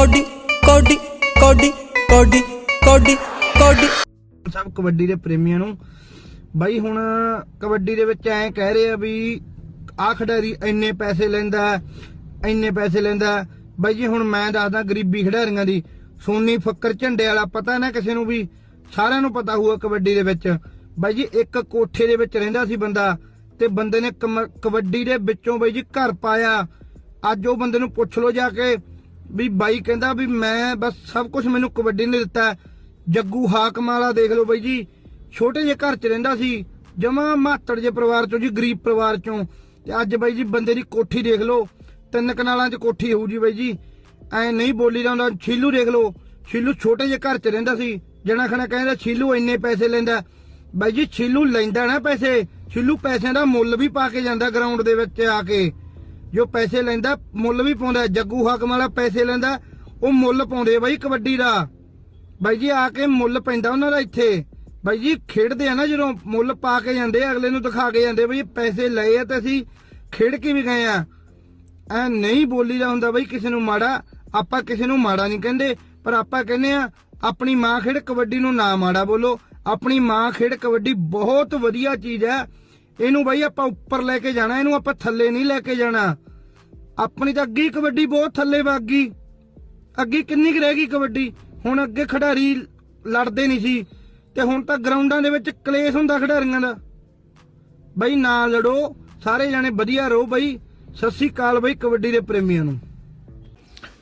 Cody ਕੋਡੀ ਕੋਡੀ ਕੋਡੀ ਕੋਡੀ ਕੋਡੀ। ਸਭ ਕਬੱਡੀ ਦੇ ਪ੍ਰੇਮੀਆਂ ਨੂੰ। ਬਾਈ, ਹੁਣ ਕਬੱਡੀ ਦੇ ਵਿੱਚ ਐਂ ਕਹਿ ਰਹੇ ਆ ਵੀ ਆ ਖਿਡਾਰੀ ਇੰਨੇ ਪੈਸੇ ਲੈਂਦਾ ਇੰਨੇ ਪੈਸੇ ਲੈਂਦਾ ਬਾਈ ਜੀ, ਹੁਣ ਮੈਂ ਦੱਸਦਾ ਗਰੀਬੀ ਖਿਡਾਰੀਆਂ ਦੀ। ਸੋਨੀ ਫੱਕਰ ਝੰਡੇ ਵਾਲਾ ਪਤਾ ਨਾ ਕਿਸੇ ਨੂੰ ਵੀ? ਸਾਰਿਆਂ ਨੂੰ ਪਤਾ ਹੋਊਗਾ ਕਬੱਡੀ ਦੇ ਵਿੱਚ। ਬਾਈ ਜੀ, ਇੱਕ ਕੋਠੇ ਦੇ ਵਿੱਚ ਰਹਿੰਦਾ ਸੀ ਬੰਦਾ ਤੇ ਬੰਦੇ ਨੇ ਕਮ- ਕਬੱਡੀ ਦੇ ਵਿੱਚੋਂ ਬਾਈ ਜੀ ਘਰ ਪਾਇਆ। ਅੱਜ ਉਹ ਬੰਦੇ ਨੂੰ ਪੁੱਛ ਲੋ ਜਾ ਕੇ ਵੀ ਬਾਈ ਕਹਿੰਦਾ ਵੀ ਮੈਂ ਬਸ ਸਭ ਕੁਝ ਮੈਨੂੰ ਕਬੱਡੀ ਨੇ ਦਿੱਤਾ ਜੱਗੂ ਹਾਕਮ ਵਾਲਾ ਦੇਖ ਲਓ ਬਾਈ ਜੀ, ਛੋਟੇ ਜਿਹੇ ਘਰ 'ਚ ਰਹਿੰਦਾ ਸੀ, ਜਮਾ ਮਾਤੜ ਜੇ ਪਰਿਵਾਰ 'ਚੋਂ ਜੀ, ਗਰੀਬ ਪਰਿਵਾਰ 'ਚੋਂ। ਤੇ ਅੱਜ ਬਾਈ ਜੀ ਬੰਦੇ ਦੀ ਕੋਠੀ ਦੇਖ ਲਓ, ਤਿੰਨ ਕਨਾਲਾਂ 'ਚ ਕੋਠੀ ਹੋਊ ਜੀ ਬਾਈ ਜੀ। ਐ ਨਹੀਂ ਬੋਲੀ ਦਾ ਹੁੰਦਾ ਛੀਲੂ ਦੇਖ ਲਓ, ਛੀਲੂ ਛੋਟੇ ਜਿਹੇ ਘਰ 'ਚ ਰਹਿੰਦਾ ਸੀ, ਜਣਾ ਖਣਾ ਕਹਿੰਦਾ ਛੀਲੂ ਇੰਨੇ ਪੈਸੇ ਲੈਂਦਾ। ਬਾਈ ਜੀ, ਛੀਲੂ ਲੈਂਦਾ ਨਾ ਪੈਸੇ, ਛਿੱਲੂ ਪੈਸਿਆਂ ਦਾ ਮੁੱਲ ਵੀ ਪਾ ਕੇ ਜਾਂਦਾ ਗਰਾਊਂਡ ਦੇ ਵਿੱਚ ਆ ਕੇ। ਜੋ ਪੈਸੇ ਲੈਂਦਾ, ਮੁੱਲ ਵੀ ਪਾਉਂਦਾ, ਜੱਗੂ ਹਾਕਮ ਵਾਲਾ ਪੈਸੇ ਲੈਂਦਾ, ਉਹ ਮੁੱਲ ਪਾਉਂਦੇ ਬਾਈ ਕਬੱਡੀ ਦਾ। ਬਾਈ ਜੀ, ਆ ਕੇ ਮੁੱਲ ਪੈਂਦਾ ਉਹਨਾਂ ਦਾ ਇੱਥੇ। ਬਾਈ ਜੀ, ਖੇਡਦੇ ਆ ਨਾ ਜਦੋਂ ਮੁੱਲ ਪਾ ਕੇ ਜਾਂਦੇ ਅਗਲੇ ਨੂੰ ਦਿਖਾ ਕੇ ਜਾਂਦੇ ਬਈ ਪੈਸੇ ਲਏ ਆ ਤੇ ਅਸੀਂ ਖੇਡ ਕੇ ਵੀ ਗਏ ਆ। ਐ ਨਹੀਂ ਬੋਲੀਦਾ ਹੁੰਦਾ ਬਈ ਕਿਸੇ ਨੂੰ ਮਾੜਾ, ਆਪਾਂ ਕਿਸੇ ਨੂੰ ਮਾੜਾ ਨਹੀਂ ਕਹਿੰਦੇ, ਪਰ ਆਪਾਂ ਕਹਿੰਦੇ ਆ, ਆਪਣੀ ਮਾਂ ਖੇਡ ਕਬੱਡੀ ਨੂੰ ਨਾ ਮਾੜਾ ਬੋਲੋ। ਆਪਣੀ ਮਾਂ ਖੇਡ ਕਬੱਡੀ ਬਹੁਤ ਵਧੀਆ ਚੀਜ਼ ਹੈ। ਇਹਨੂੰ ਬਾਈ ਆਪਾਂ ਉੱਪਰ ਲੈ ਕੇ ਜਾਣਾ, ਇਹਨੂੰ ਆਪਾਂ ਥੱਲੇ ਨਹੀਂ ਲੈ ਕੇ ਜਾਣਾ। ਆਪਣੀ ਤਾਂ ਅੱਗੇ ਕਬੱਡੀ ਬਹੁਤ ਥੱਲੇ ਵਗ ਗਈ। ਅੱਗੇ ਕਿੰਨੀ ਕੁ ਰਹਿ ਗਈ ਕਬੱਡੀ? ਹੁਣ ਅੱਗੇ ਖਿਡਾਰੀ ਲੜਦੇ ਨਹੀਂ ਸੀ। ਤੇ ਹੁਣ ਤਾਂ ਗਰਾਊਂਡਾਂ ਦੇ ਵਿੱਚ ਕਲੇਸ਼ ਹੁੰਦਾ ਖਿਡਾਰੀਆਂ ਦਾ। ਬਈ ਨਾ ਲੜੋ, ਸਾਰੇ ਜਾਣੇ ਵਧੀਆ ਰਹੋ ਬਈ। ਸਤਿ ਸ੍ਰੀ ਅਕਾਲ ਬਈ ਕਬੱਡੀ ਦੇ ਪ੍ਰੇਮੀਆਂ ਨੂੰ।